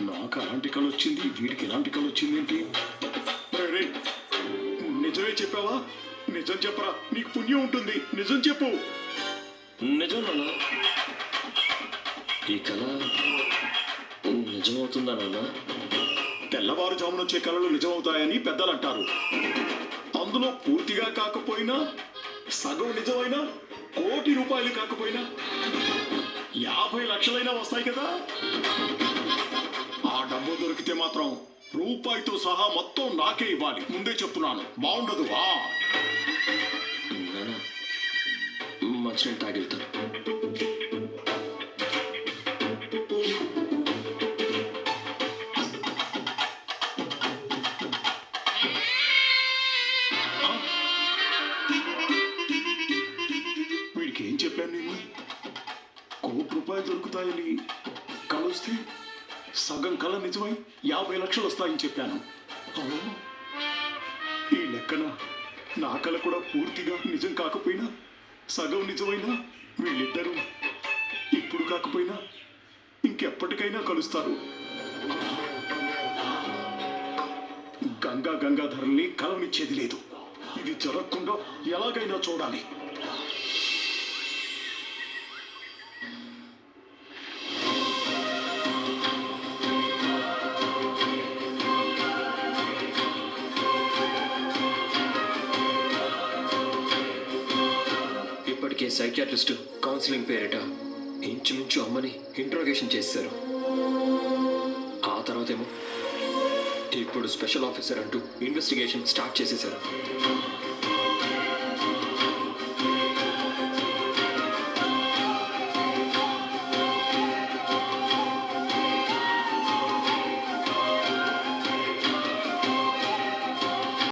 నాకు అలాంటి కళ వచ్చింది. వీడికి ఎలాంటి కళ వచ్చింది ఏంటి? నిజమే చెప్పావా? నిజం చెప్పరా? నీకు పుణ్యం ఉంటుంది. నిజం చెప్పు. నిజం నాన్న. ఈ కళ నిజమవుతుందా నాన్న? తెల్లవారుజామున వచ్చే కళలు నిజమవుతాయని పెద్దలు అంటారు అందులో పూర్తిగా కాకపోయినా సగం నిజమైనా కోటి రూపాయలు కాకపోయినా యాభై లక్షలైనా వస్తాయి కదా? ఆ డబ్బు దొరికితే మాత్రం రూపాయితో సహా మొత్తం నాకే ఇవ్వాలి. ముందే చెప్తున్నాను. బాగుండదు. ఆ. తాగివెళ్తాను వీడికి ఏం చెప్పాను నేను రూపాయలు దొరుకుతాయని కలొస్తే సగం కళ నిజమై యాభై లక్షలు వస్తాయని చెప్పాను. అవును. ఈ లెక్కన నా కళ కూడా పూర్తిగా నిజం కాకపోయినా సగం నిజమైనా వీళ్ళిద్దరూ ఇప్పుడు కాకపోయినా ఇంకెప్పటికైనా కలుస్తారు. గంగా గంగాధరుల్ని కలవనిచ్చేది లేదు. ఇది జరగకుండా ఎలాగైనా చూడాలి. సైకియాట్రిస్ట్ కౌన్సిలింగ్ పేరిట ఇంచుమించు అమ్మని ఇంట్రోగేషన్ చేశారు. ఆ తర్వాతేమో ఇప్పుడు స్పెషల్ ఆఫీసర్ అంటూ ఇన్వెస్టిగేషన్ స్టార్ట్ చేసేశారు.